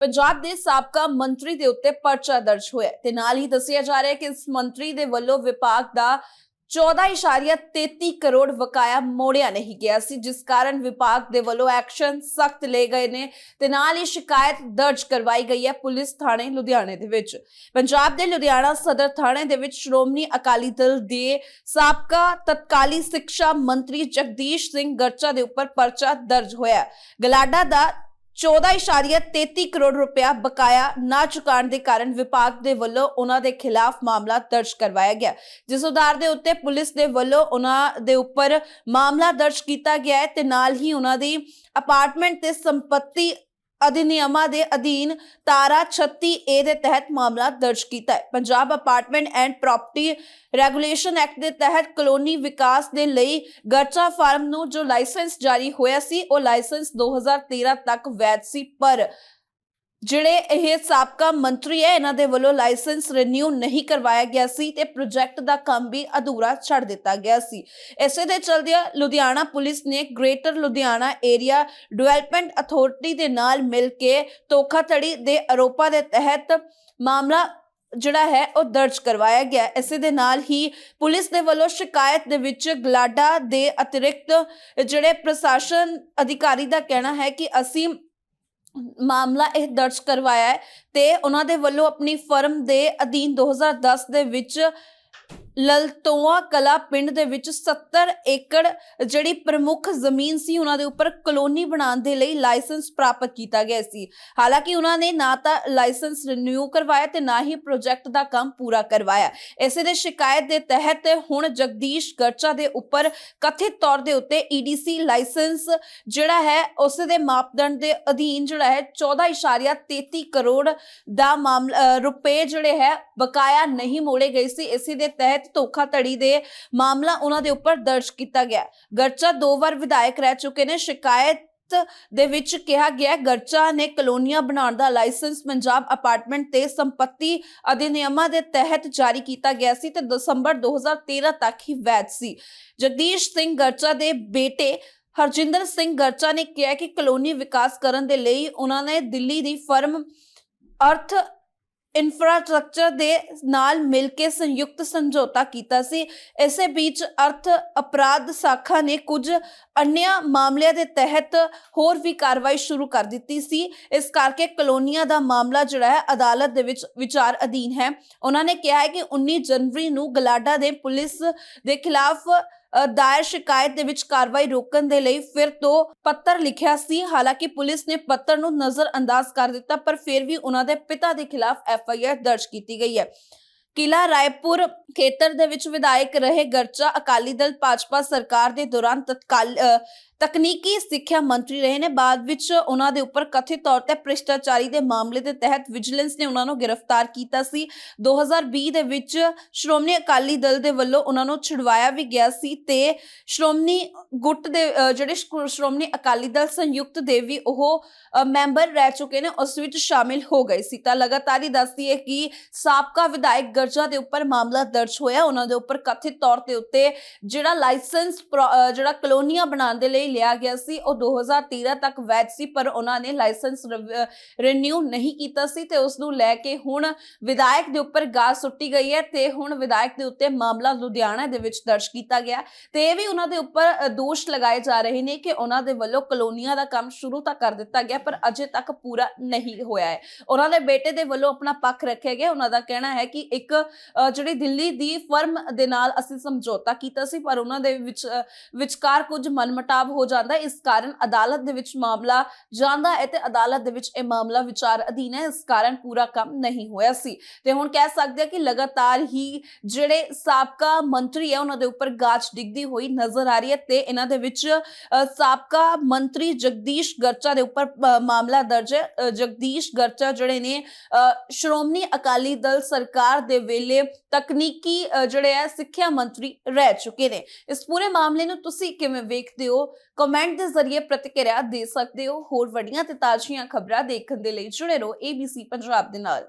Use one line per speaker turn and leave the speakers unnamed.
ਪੰਜਾਬ ਦੇ ਸਾਬਕਾ ਮੰਤਰੀ ਦੇ ਉੱਤੇ ਪਰਚਾ ਦਰਜ ਹੋਇਆ ਤੇ ਨਾਲ ਹੀ ਦੱਸਿਆ ਜਾ ਰਿਹਾ ਹੈ ਕਿ ਇਸ ਮੰਤਰੀ ਦੇ ਵੱਲੋਂ ਵਿਭਾਗ ਦਾ 14.33 ਕਰੋੜ ਬਕਾਇਆ ਮੋੜਿਆ ਨਹੀਂ ਗਿਆ ਸੀ, ਜਿਸ ਕਾਰਨ ਵਿਭਾਗ ਦੇ ਵੱਲੋਂ ਐਕਸ਼ਨ ਸਖਤ ਲਏ ਗਏ ਨੇ ਤੇ ਨਾਲ ਹੀ ਸ਼ਿਕਾਇਤ ਦਰਜ ਕਰਵਾਈ ਗਈ ਹੈ ਪੁਲਿਸ ਥਾਣੇ ਲੁਧਿਆਣੇ ਦੇ ਵਿੱਚ। ਪੰਜਾਬ ਦੇ ਲੁਧਿਆਣਾ ਸਦਰ ਥਾਣੇ ਦੇ ਵਿੱਚ ਸ਼੍ਰੋਮਣੀ ਅਕਾਲੀ ਦਲ ਦੇ ਸਾਬਕਾ ਤਤਕਾਲੀ ਸਿੱਖਿਆ ਮੰਤਰੀ ਜਗਦੀਸ਼ ਸਿੰਘ ਗਰਚਾ ਦੇ ਉੱਪਰ ਪਰਚਾ ਦਰਜ ਹੋਇਆ ਗਲਾਡਾ ਦਾ 14.33 ਕਰੋੜ ਰੁਪਇਆ ਬਕਾਇਆ ਨਾ ਚੁਕਾਉਣ ਦੇ ਕਾਰਨ ਵਿਭਾਗ ਦੇ ਵੱਲੋਂ ਉਹਨਾਂ ਦੇ ਖਿਲਾਫ ਮਾਮਲਾ ਦਰਜ ਕਰਵਾਇਆ ਗਿਆ। ਜਿਸ ਆਧਾਰ ਦੇ ਉੱਤੇ ਪੁਲਿਸ ਦੇ ਵੱਲੋਂ ਉਹਨਾਂ ਦੇ ਉੱਪਰ ਮਾਮਲਾ ਦਰਜ ਕੀਤਾ ਗਿਆ ਹੈ ਤੇ ਨਾਲ ਹੀ ਉਹਨਾਂ ਦੀ ਅਪਾਰਟਮੈਂਟ ਤੇ ਸੰਪਤੀ ਅਧਿਨਿਯਮਾਂ ਦੇ ਅਧੀਨ ਤਾਰਾ 36 ਏ ਦੇ ਤਹਿਤ ਮਾਮਲਾ ਦਰਜ ਕੀਤਾ ਹੈ। Punjab apartment and property regulation act ਦੇ ਤਹਿਤ ਕਲੋਨੀ ਵਿਕਾਸ ਦੇ ਲਈ ਗਰਚਾ ਫਾਰਮ ਨੂੰ ਜੋ ਲਾਇਸੈਂਸ ਜਾਰੀ ਹੋਇਆ ਸੀ, ਉਹ ਲਾਇਸੈਂਸ 2013 ਤੱਕ ਵੈਧ ਸੀ, ਪਰ ਜਿਹੜੇ ਇਹ ਸਾਬਕਾ ਮੰਤਰੀ ਹੈ, ਇਹਨਾਂ ਦੇ ਵੱਲੋਂ ਲਾਇਸੈਂਸ ਰੀਨਿਊ ਨਹੀਂ ਕਰਵਾਇਆ ਗਿਆ ਸੀ ਤੇ ਪ੍ਰੋਜੈਕਟ ਦਾ ਕੰਮ ਵੀ ਅਧੂਰਾ ਛੱਡ ਦਿੱਤਾ ਗਿਆ ਸੀ। ਇਸੇ ਦੇ ਚਲਦਿਆਂ ਲੁਧਿਆਣਾ ਪੁਲਿਸ ਨੇ greater Ludhiana area development authority ਦੇ ਨਾਲ ਮਿਲ ਕੇ ਧੋਖਾਧੜੀ ਦੇ ਆਰੋਪਾਂ ਦੇ ਤਹਿਤ ਮਾਮਲਾ ਜਿਹੜਾ ਹੈ, ਉਹ ਦਰਜ ਕਰਵਾਇਆ ਗਿਆ। ਇਸੇ ਦੇ ਨਾਲ ਹੀ ਪੁਲਿਸ ਦੇ ਵੱਲੋਂ ਸ਼ਿਕਾਇਤ ਦੇ ਵਿੱਚ ਗਲਾਡਾ ਦੇ ਅਤਿਰਿਕਤ ਜਿਹੜੇ ਪ੍ਰਸ਼ਾਸਨ ਅਧਿਕਾਰੀ ਦਾ ਕਹਿਣਾ ਹੈ ਕਿ ਅਸੀਂ ਮਾਮਲਾ ਇਹ ਦਰਜ ਕਰਵਾਇਆ ਹੈ ਤੇ ਉਹਨਾਂ ਦੇ ਵੱਲੋਂ ਆਪਣੀ ਫਰਮ ਦੇ ਅਧੀਨ 2010 ਦੇ ਵਿੱਚ ਲਲਤੋਆ ਕਲਾ ਪਿੰਡ ਦੇ ਵਿੱਚ 70 ਏਕੜ ਜਿਹੜੀ ਪ੍ਰਮੁੱਖ ਜ਼ਮੀਨ ਸੀ, ਉਹਨਾਂ ਦੇ ਉੱਪਰ ਕਲੋਨੀ ਬਣਾਉਣ ਦੇ ਲਈ ਲਾਇਸੈਂਸ ਪ੍ਰਾਪਤ ਕੀਤਾ ਗਿਆ ਸੀ। ਹਾਲਾਂਕਿ ਉਹਨਾਂ ਨੇ ਨਾ ਤਾਂ ਲਾਇਸੈਂਸ ਰਿਨਿਊ ਕਰਵਾਇਆ ਤੇ ਨਾ ਹੀ ਪ੍ਰੋਜੈਕਟ ਦਾ ਕੰਮ ਪੂਰਾ ਕਰਵਾਇਆ। ਇਸੇ ਦੇ ਸ਼ਿਕਾਇਤ ਦੇ ਤਹਿਤ ਹੁਣ ਜਗਦੀਸ਼ ਗਰਚਾ ਦੇ ਉੱਪਰ ਕਥਿਤ ਤੌਰ ਦੇ ਉੱਤੇ ਈਡੀਸੀ ਲਾਇਸੈਂਸ ਜਿਹੜਾ ਹੈ, ਉਸ ਦੇ ਮਾਪਦੰਡ ਦੇ ਅਧੀਨ ਜਿਹੜਾ ਹੈ 14.33 ਕਰੋੜ ਦਾ ਮਾਮਲਾ ਰੁਪਏ ਜਿਹੜੇ ਹੈ, ਬਕਾਇਆ ਨਹੀਂ ਮੋੜੇ ਗਏ ਸੀ। ਇਸੇ ਦੇ ਤਹਿਤ ਧੋਖਾਧੜੀ ਦੇ ਮਾਮਲਾ ਉਹਨਾਂ ਦੇ ਉੱਪਰ ਦਰਜ ਕੀਤਾ ਗਿਆ ਗਰਚਾ ਦੋ ਵਾਰ ਵਿਧਾਇਕ ਰਹਿ ਚੁੱਕੇ ਨੇ। ਸ਼ਿਕਾਇਤ ਦੇ ਵਿੱਚ ਕਿਹਾ ਗਿਆ ਗਰਚਾ ਨੇ ਕਲੋਨੀਆਂ ਬਣਾਉਣ ਦਾ ਲਾਇਸੈਂਸ ਪੰਜਾਬ ਅਪਾਰਟਮੈਂਟ ਤੇ ਸੰਪत्ति ਅਧਿਨਿਯਮਾਂ ਦੇ ਤਹਿਤ ਜਾਰੀ ਕੀਤਾ ਗਿਆ ਸੀ ਤੇ ਦਸੰਬਰ 2013 ਤੱਕ ਹੀ ਵੈਧ ਸੀ। ਜਗਦੀਸ਼ ਸਿੰਘ ਗਰਚਾ ਦੇ ਬੇਟੇ ਹਰਜਿੰਦਰ ਸਿੰਘ ਗਰਚਾ ਨੇ ਕਿਹਾ ਕਿ ਕਲੋਨੀ ਵਿਕਾਸ ਕਰਨ ਦੇ ਲਈ ਉਹਨਾਂ ਨੇ ਦਿੱਲੀ ਦੀ ਫਰਮ ਅਰਥ ਇਨਫਰਾਸਟ੍ਰਕਚਰ ਦੇ ਨਾਲ ਮਿਲ ਕੇ ਸੰਯੁਕਤ ਸਮਝੌਤਾ ਕੀਤਾ ਸੀ। ਇਸੇ ਵਿੱਚ ਅਰਥ ਅਪਰਾਧ ਸਾਖਾ ਨੇ ਕੁਝ ਅਨਿਆ ਮਾਮਲਿਆਂ ਦੇ ਤਹਿਤ ਹੋਰ ਵੀ ਕਾਰਵਾਈ ਸ਼ੁਰੂ ਕਰ ਦਿੱਤੀ ਸੀ। ਇਸ ਕਰਕੇ ਕਲੋਨੀਆਂ ਦਾ ਮਾਮਲਾ ਜਿਹੜਾ ਹੈ, ਅਦਾਲਤ ਦੇ ਵਿੱਚ ਵਿਚਾਰ ਅਧੀਨ ਹੈ। ਉਹਨਾਂ ਨੇ ਕਿਹਾ ਹੈ ਕਿ 19 ਜਨਵਰੀ ਨੂੰ ਗਲਾਡਾ ਦੇ ਪੁਲਿਸ ਦੇ ਖਿਲਾਫ ਦਾਇਰ ਸ਼ਿਕਾਇਤ ਦੇ ਵਿੱਚ ਕਾਰਵਾਈ ਰੋਕਣ ਦੇ ਲਈ ਫਿਰ ਤੋਂ ਪੱਤਰ ਲਿਖਿਆ ਸੀ। ਹਾਲਾਂਕਿ ਪੁਲਿਸ ਨੇ ਪੱਤਰ ਨੂੰ ਨਜ਼ਰ ਅੰਦਾਜ਼ ਕਰ ਦਿੱਤਾ, ਪਰ ਫਿਰ ਵੀ ਉਹਨਾਂ ਦੇ ਪਿਤਾ ਦੇ ਖਿਲਾਫ ਐਫ ਆਈ ਆਰ ਦਰਜ ਕੀਤੀ ਗਈ ਹੈ। ਕਿਲਾ ਰਾਏਪੁਰ ਖੇਤਰ ਦੇ ਵਿੱਚ ਵਿਧਾਇਕ ਰਹੇ ਗਰਚਾ ਅਕਾਲੀ ਦਲ ਭਾਜਪਾ ਸਰਕਾਰ ਦੇ ਦੌਰਾਨ ਤਤਕਾਲ ਤਕਨੀਕੀ ਸਿੱਖਿਆ ਮੰਤਰੀ ਰਹੇ ਨੇ, ਬਾਅਦ ਵਿੱਚ ਉਹਨਾਂ ਦੇ ਉੱਪਰ ਕਥਿਤ ਤੌਰ ਤੇ ਭ੍ਰਿਸ਼ਟਾਚਾਰੀ ਦੇ ਮਾਮਲੇ ਦੇ ਤਹਿਤ ਵਿਜੀਲੈਂਸ ਨੇ ਉਹਨਾਂ ਨੂੰ ਗ੍ਰਿਫਤਾਰ ਕੀਤਾ ਸੀ। 2020 ਦੇ ਵਿੱਚ ਸ਼੍ਰੋਮਣੀ ਅਕਾਲੀ ਦਲ ਦੇ ਵੱਲੋਂ ਉਹਨਾਂ ਨੂੰ ਛੁਡਵਾਇਆ ਵੀ ਗਿਆ ਸੀ ਤੇ ਸ਼੍ਰੋਮਣੀ ਗੁੱਟ ਦੇ ਜਿਹੜੇ ਸ਼੍ਰੋਮਣੀ ਅਕਾਲੀ ਦਲ ਸੰਯੁਕਤ ਦੇ ਵੀ ਉਹ ਮੈਂਬਰ ਰਹਿ ਚੁੱਕੇ ਨੇ, ਉਸ ਵਿੱਚ ਸ਼ਾਮਿਲ ਹੋ ਗਏ ਸੀ। ਤਾਂ ਲਗਾਤਾਰ ਹੀ ਦੱਸਦੀ ਹੈ ਕਿ ਸਾਬਕਾ ਵਿਧਾਇਕ ਗਰਜਾ ਦੇ ਉੱਪਰ ਮਾਮਲਾ ਦਰਜ ਹੋਇਆ। ਉਹਨਾਂ ਦੇ ਉੱਪਰ ਕਥਿਤ ਤੌਰ ਤੇ ਉੱਤੇ ਜਿਹੜਾ ਲਾਇਸੈਂਸ ਪ੍ਰੋ- ਜਿਹੜਾ ਕਲੋਨੀਆਂ ਬਣਾਉਣ ਦੇ ਲਈ ਲਿਆ ਗਿਆ ਸੀ, ਉਹ 2013 ਤੱਕ ਵੈਧ ਸੀ, ਪਰ ਉਹਨਾਂ ਨੇ ਲਾਇਸੈਂਸ ਰੀਨਿਊ ਨਹੀਂ ਕੀਤਾ ਸੀ ਤੇ ਉਸ ਨੂੰ ਲੈ ਕੇ ਹੁਣ ਵਿਧਾਇਕ ਦੇ ਉੱਪਰ ਗਾਜ ਸੁੱਟੀ ਗਈ ਹੈ ਤੇ ਹੁਣ ਵਿਧਾਇਕ ਦੇ ਉੱਤੇ ਮਾਮਲਾ ਲੁਧਿਆਣਾ ਦੇ ਵਿੱਚ ਦਰਜ ਕੀਤਾ ਗਿਆ ਤੇ ਇਹ ਵੀ ਉਹਨਾਂ ਦੇ ਉੱਪਰ ਦੋਸ਼ ਲਗਾਏ ਜਾ ਰਹੇ ਨੇ ਕਿ ਉਹਨਾਂ ਦੇ ਵੱਲੋਂ ਕਲੋਨੀਆਂ ਦਾ ਕੰਮ ਸ਼ੁਰੂ ਤਾਂ ਕਰ ਦਿੱਤਾ ਗਿਆ, ਪਰ ਅਜੇ ਤੱਕ ਪੂਰਾ ਨਹੀਂ ਹੋਇਆ ਹੈ। ਉਹਨਾਂ ਦੇ ਬੇਟੇ ਦੇ ਵੱਲੋਂ ਆਪਣਾ ਪੱਖ ਰੱਖਿਆ ਗਿਆ, ਉਹਨਾਂ ਦਾ ਕਹਿਣਾ ਹੈ ਕਿ ਇੱਕ ਜਿਹੜੀ ਦਿੱਲੀ ਦੀ ਫਰਮ ਦੇ ਨਾਲ ਅਸੀਂ ਸਮਝੌਤਾ ਕੀਤਾ ਸੀ, ਪਰ ਉਹਨਾਂ ਦੇ ਵਿੱਚ ਵਿਚਕਾਰ ਕੁਝ ਮਨਮਟਾਵ ਹੋ ਜਾਂਦਾ ਹੈ। ਇਸ ਕਾਰਨ ਅਦਾਲਤ ਦੇ ਵਿੱਚ ਮਾਮਲਾ ਜਾਂਦਾ ਹੈ ਤੇ ਅਦਾਲਤ ਦੇ ਵਿੱਚ ਇਹ ਮਾਮਲਾ ਵਿਚਾਰ ਅਧੀਨ ਹੈ। ਇਸ ਕਾਰਨ ਪੂਰਾ ਕੰਮ ਨਹੀਂ ਹੋਇਆ ਸੀ। ਤੇ ਹੁਣ ਕਹਿ ਸਕਦੇ ਆ ਕਿ ਲਗਾਤਾਰ ਹੀ ਜਿਹੜੇ ਸਾਬਕਾ ਮੰਤਰੀ ਹੈ ਉਹਨਾਂ ਦੇ ਉੱਪਰ ਗਾਜ ਡਿੱਗਦੀ ਹੋਈ ਨਜ਼ਰ ਆ ਰਹੀ ਹੈ ਤੇ ਇਹਨਾਂ ਦੇ ਵਿੱਚ ਸਾਬਕਾ ਮੰਤਰੀ ਜਗਦੀਸ਼ ਗਰਚਾ ਦੇ ਉੱਪਰ ਮਾਮਲਾ ਦਰਜ ਹੈ। ਜਗਦੀਸ਼ ਗਰਚਾ ਜਿਹੜੇ ਨੇ ਅ, ਸ਼੍ਰੋਮਣੀ ਅਕਾਲੀ ਦਲ ਸਰਕਾਰ ਦੇ ਵੇਲੇ ਤਕਨੀਕੀ ਜਿਹੜੇ ਹੈ ਸਿੱਖਿਆ ਮੰਤਰੀ ਰਹਿ ਚੁੱਕੇ ਨੇ। ਇਸ ਪੂਰੇ ਮਾਮਲੇ ਨੂੰ ਤੁਸੀਂ ਕਿਵੇਂ ਵੇਖਦੇ ਹੋ? ਕਮੈਂਟ ਦੇ ਜ਼ਰੀਏ ਪ੍ਰਤੀਕਿਰਿਆ ਦੇ ਸਕਦੇ ਹੋ ਹੋਰ ਵੱਡੀਆਂ ਤੇ ਤਾਜ਼ੀਆਂ ਖਬਰਾਂ ਦੇਖਣ ਦੇ ਲਈ ਜੁੜੇ ਰਹੋ ABC ਪੰਜਾਬ ਦੇ ਨਾਲ